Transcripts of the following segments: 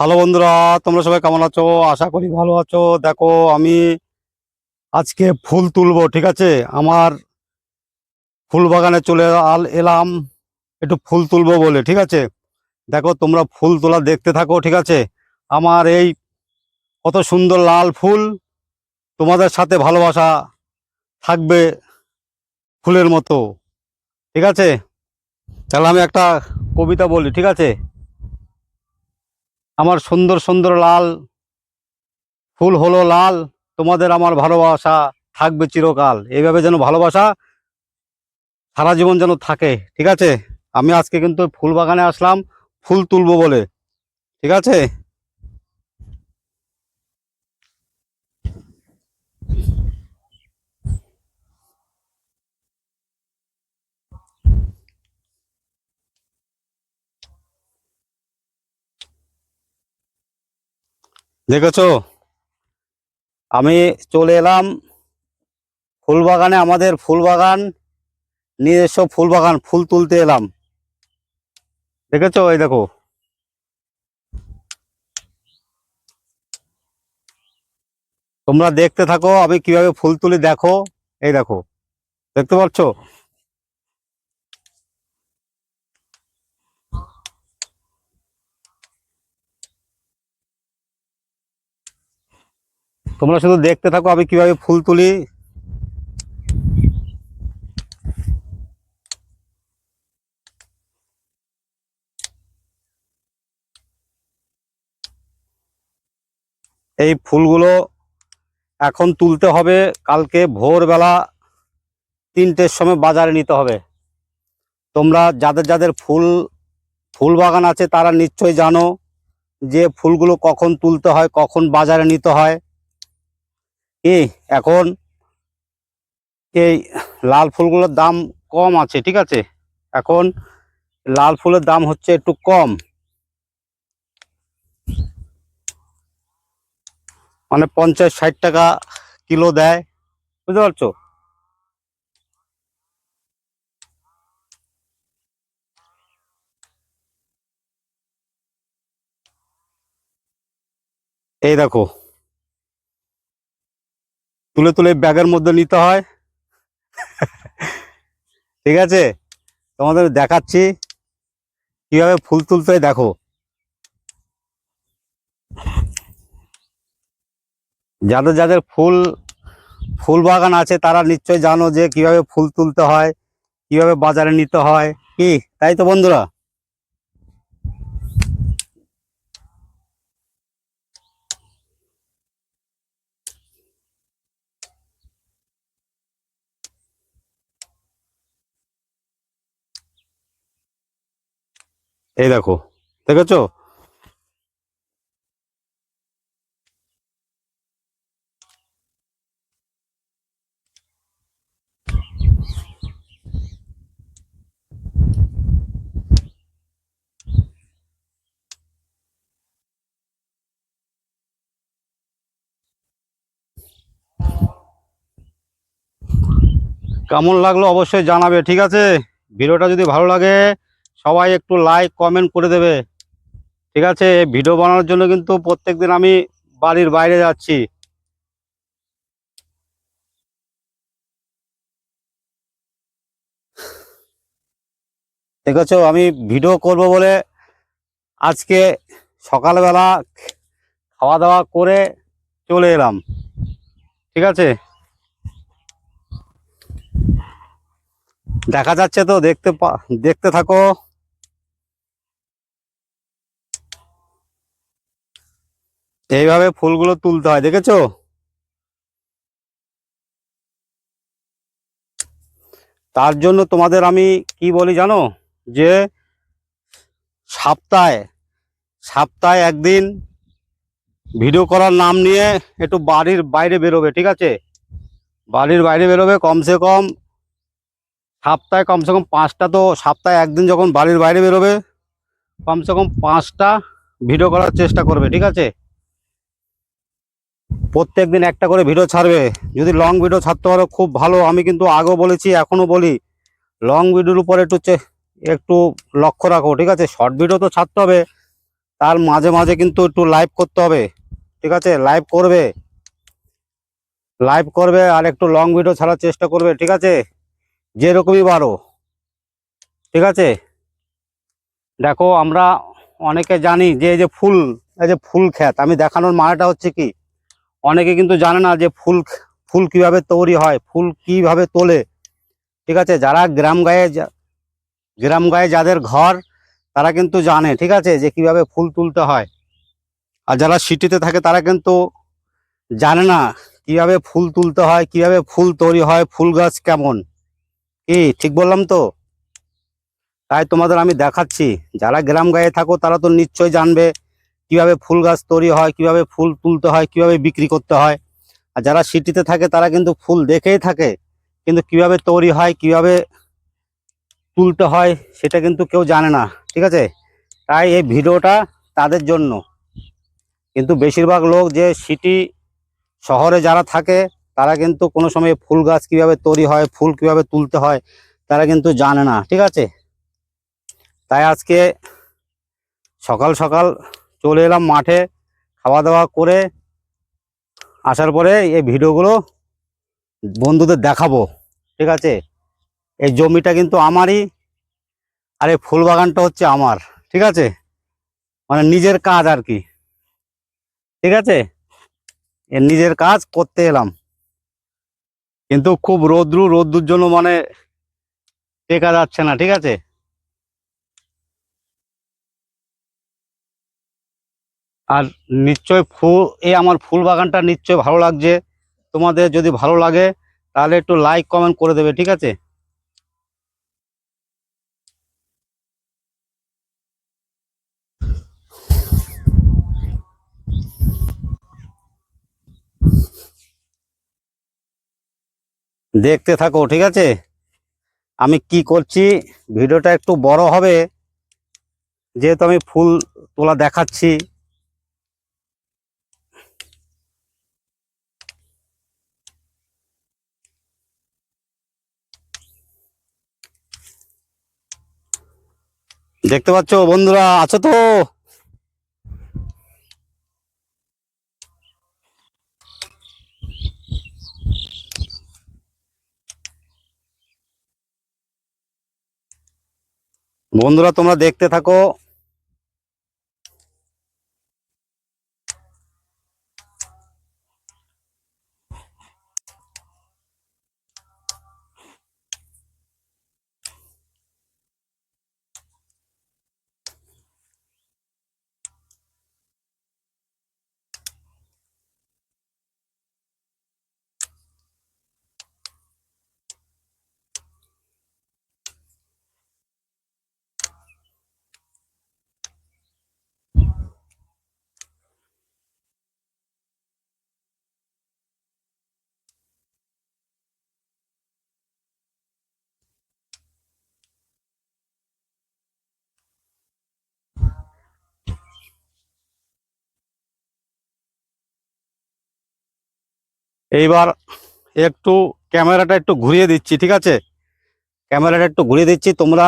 Hello বন্ধুরা, তোমরা সবাই কেমন আছো? আশা করি ভালো আছো। দেখো, আমি আজকে ফুল তুলবো, ঠিক আছে? আমার ফুল বাগানে চলে আল- এলাম। একটু ফুল তুলবো বলে, ঠিক আছে? দেখো, তোমরা ফুল তোলা দেখতে থাকো, ঠিক আছে? আমার এই কত সুন্দর লাল ফুল তোমাদের সাথে ভালোবাসা থাকবে ফুলের মতো, ঠিক আছে? তাহলে আমি একটা কবিতা বলি, ঠিক আছে? আমার সুন্দর সুন্দর লাল, ফুল হলো লাল, তোমাদের আমার ভালোবাসা থাকবে চিরকাল। এইভাবে যেন ভালোবাসা সারা জীবন যেন থাকে, ঠিক আছে? আমি আজকে কিন্তু ফুল বাগানে আসলাম, ফুল তুলবো বলে, ঠিক আছে? দেখেছ? আমি চলে এলাম ফুল বাগানে আমাদের ফুল বাগান নিজস্ব ফুল বাগান ফুল তুলতে এলাম। দেখেছ? এই দেখো। তোমরা দেখতে থাকো, আমি কীভাবে ফুল তুলি, দেখো। এই দেখো। দেখতে পাচ্ছ? তোমরা শুধু দেখতে থাকো আমি কীভাবে ফুল তুলি। এই ফুলগুলো এখন তুলতে হবে, কালকে ভোরবেলা তিনটের সময় বাজারে নিতে হবে। তোমরা যাদের যাদের ফুল ফুল বাগান আছে তারা নিশ্চয়ই জানো যে ফুলগুলো কখন তুলতে হয়, কখন বাজারে নিতে হয়। কি এখন এই লাল ফুলগুলোর দাম কম আছে, ঠিক আছে? এখন লাল ফুলের দাম হচ্ছে একটু কম। মানে পঞ্চাশ, ষাট টাকা কিলো দেয়, বুঝতে পারছ? এই দেখো তুলে তুলে ব্যাগের মধ্যে নিতে হয়। ঠিক আছে? তোমাদের দেখাচ্ছি। কীভাবে ফুল তুলতে দেখো। যাদের যাদের ফুল ফুল বাগান আছে, তারা নিশ্চয়ই জানো যে কীভাবে ফুল তুলতে হয়, কীভাবে বাজারে নিতে হয়। কি? তাই তো বন্ধুরা? এই দেখো দেখেছ? কেমন লাগল অবশ্যই জানাবে ঠিক আছে? ভিডিওটা যদি ভালো লাগে সবাই একটু লাইক কমেন্ট করে দেবে। ঠিক আছে? ভিডিও বানানোর জন্য কিন্তু প্রত্যেক দিন আমি বাড়ির বাইরে যাচ্ছি। ঠিক আছে আমি ভিডিও করব বলে আজকে সকালবেলা খাওয়া দাওয়া করে চলে এলাম। ঠিক আছে? দেখা যাচ্ছে তো, দেখতে দেখতে থাকো। এইভাবে ফুলগুলো তুলতে হয়, দেখেছ? তার জন্য তোমাদের আমি কি বলি জানো? যে সপ্তাহে সপ্তাহে একদিন ভিডিও করার নাম নিয়ে একটু বাড়ির বাইরে বেরোবে, ঠিক আছে? বাড়ির বাইরে বেরোবে কমসে কম সপ্তাহে কমসে কম পাঁচটা তো সপ্তাহে একদিন যখন বাড়ির বাইরে বেরোবে, কমসে কম পাঁচটা ভিডিও করার চেষ্টা করবে, ঠিক আছে? প্রত্যেক দিন একটা করে ভিডিও ছাড়বে। যদি লং ভিডিও ছাড়তে পারো, খুব ভালো। আমি কিন্তু আগেও বলেছি, এখনও বলি লং ভিডিওর উপরে একটু একটু লক্ষ্য রাখো, ঠিক আছে? শর্ট ভিডিও তো ছাড়তে হবে। তার মাঝে মাঝে কিন্তু একটু লাইভ করতে হবে, ঠিক আছে? লাইভ করবে। লাইভ করবে আর একটু লং ভিডিও ছাড়ার চেষ্টা করবে, ঠিক আছে? যেরকমই পারো, ঠিক আছে? দেখো, আমরা অনেকে জানি যে, এই যে ফুল, এই যে ফুল খ্যাত আমি দেখানোর মানেটা হচ্ছে কি? অনেকে কিন্তু জানে না যে ফুল ফুল কীভাবে তৈরি হয়, ফুল কীভাবে তোলে। ঠিক আছে? যারা গ্রাম গায়ে গ্রাম গায়ে যাদের ঘর, তারা কিন্তু জানে, ঠিক আছে? যে কীভাবে ফুল তুলতে হয়। আর যারা সিটিতে থাকে, তারা কিন্তু জানে না কীভাবে ফুল তুলতে হয়, কীভাবে ফুল তৈরি হয়, ফুল গাছ কেমন। কি, ঠিক বললাম তো? তাই তোমাদের আমি দেখাচ্ছি। যারা গ্রাম গায়ে থাকো, তারা তো নিশ্চয়ই জানবে। কীভাবে ফুল গাছ তৈরি হয়, কীভাবে ফুল তুলতে হয়, কীভাবে বিক্রি করতে হয়। আর যারা সিটিতে থাকে, তারা কিন্তু ফুল দেখেই থাকে, কিন্তু কীভাবে তৈরি হয়, কীভাবে তুলতে হয়, সেটা কিন্তু কেউ জানে না, ঠিক আছে? তাই এই ভিডিওটা তাদের জন্য। কিন্তু বেশিরভাগ লোক যে সিটি শহরে যারা থাকে, তারা কিন্তু কোনো সময় ফুল গাছ কীভাবে তৈরি হয়, ফুল কীভাবে তুলতে হয়, তারা কিন্তু জানে না, ঠিক আছে? তাই আজকে সকাল সকাল চলে এলাম মাঠে খাওয়া দাওয়া করে। আসার পরে এই ভিডিওগুলো বন্ধুদের দেখাবো, ঠিক আছে? এই জমিটা কিন্তু আমারই আর এই ফুল বাগানটা হচ্ছে আমার, ঠিক আছে? মানে নিজের কাজ আর কি, ঠিক আছে? এর নিজের কাজ করতে এলাম। কিন্তু খুব রোদ্রু, রোদ্রুর জন্য মানে টেকা যাচ্ছে না, ঠিক আছে? আর নিশ্চয় ফুল, এই আমার ফুল বাগানটা নিশ্চয় ভালো লাগছে। তোমাদের যদি ভালো লাগে, তাহলে একটু লাইক কমেন্ট করে দেবে, ঠিক আছে? দেখতে থাকো, ঠিক আছে? আমি কি করছি, ভিডিওটা একটু বড় হবে। যেহেতু আমি ফুল তোলা দেখাচ্ছি দেখতে পাচ্ছ বন্ধুরা? আছো তো? বন্ধুরা তোমরা দেখতে থাকো। এইবার একটু ক্যামেরাটা একটু ঘুরিয়ে দিচ্ছি, ঠিক আছে? ক্যামেরাটা একটু ঘুরিয়ে দিচ্ছি, তোমরা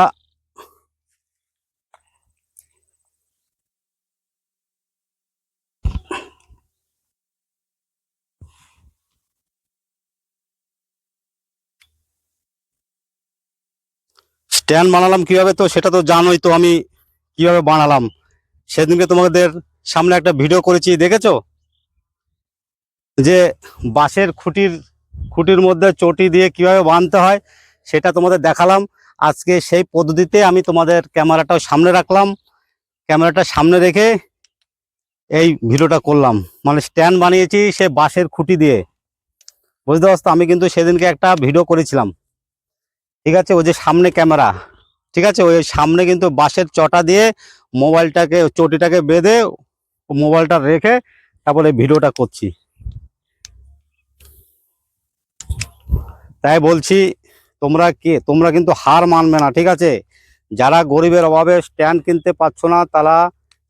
স্ট্যান্ড বানালাম কীভাবে তো সেটা তো জানোই তো আমি কীভাবে বানালাম। সেদিনকে তোমাদের সামনে একটা ভিডিও করেছি, দেখেছ? যে বাঁশের খুঁটির খুঁটির মধ্যে চটি দিয়ে কীভাবে বাঁধতে হয়, সেটা তোমাদের দেখালাম। আজকে সেই পদ্ধতিতে আমি তোমাদের ক্যামেরাটাও সামনে রাখলাম। ক্যামেরাটা সামনে রেখে এই ভিডিওটা করলাম। মানে স্ট্যান্ড বানিয়েছি সে বাঁশের খুঁটি দিয়ে। বুঝতে পারছ? আমি কিন্তু সেদিনকে একটা ভিডিও করেছিলাম। ঠিক আছে? ওই যে সামনে ক্যামেরা। ঠিক আছে? ওই সামনে কিন্তু বাঁশের চটা দিয়ে মোবাইলটাকে, চটিটাকে বেঁধে মোবাইলটা রেখে তারপরে ভিডিওটা করছি। তাই বলছি, তোমরা কে, তোমরা কিন্তু হার মানবে না, ঠিক আছে? যারা গরিবের অভাবে স্ট্যান্ড কিনতে পারছ না, তারা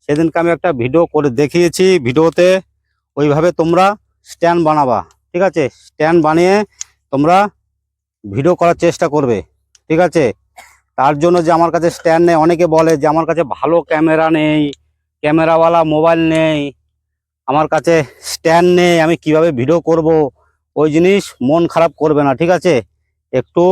সেদিনকে আমি একটা ভিডিও করে দেখিয়েছি ভিডিওতে ওইভাবে তোমরা স্ট্যান্ড বানাবা, ঠিক আছে? স্ট্যান্ড বানিয়ে তোমরা ভিডিও করার চেষ্টা করবে, ঠিক আছে? তার জন্য যে আমার কাছে স্ট্যান্ড নেই, অনেকে বলে যে আমার কাছে ভালো ক্যামেরা নেই ক্যামেরাওয়ালা মোবাইল নেই, আমার কাছে স্ট্যান্ড নেই, আমি কীভাবে ভিডিও করব? ওই জিনিস মন খারাপ করবে না ঠিক আছে? একটু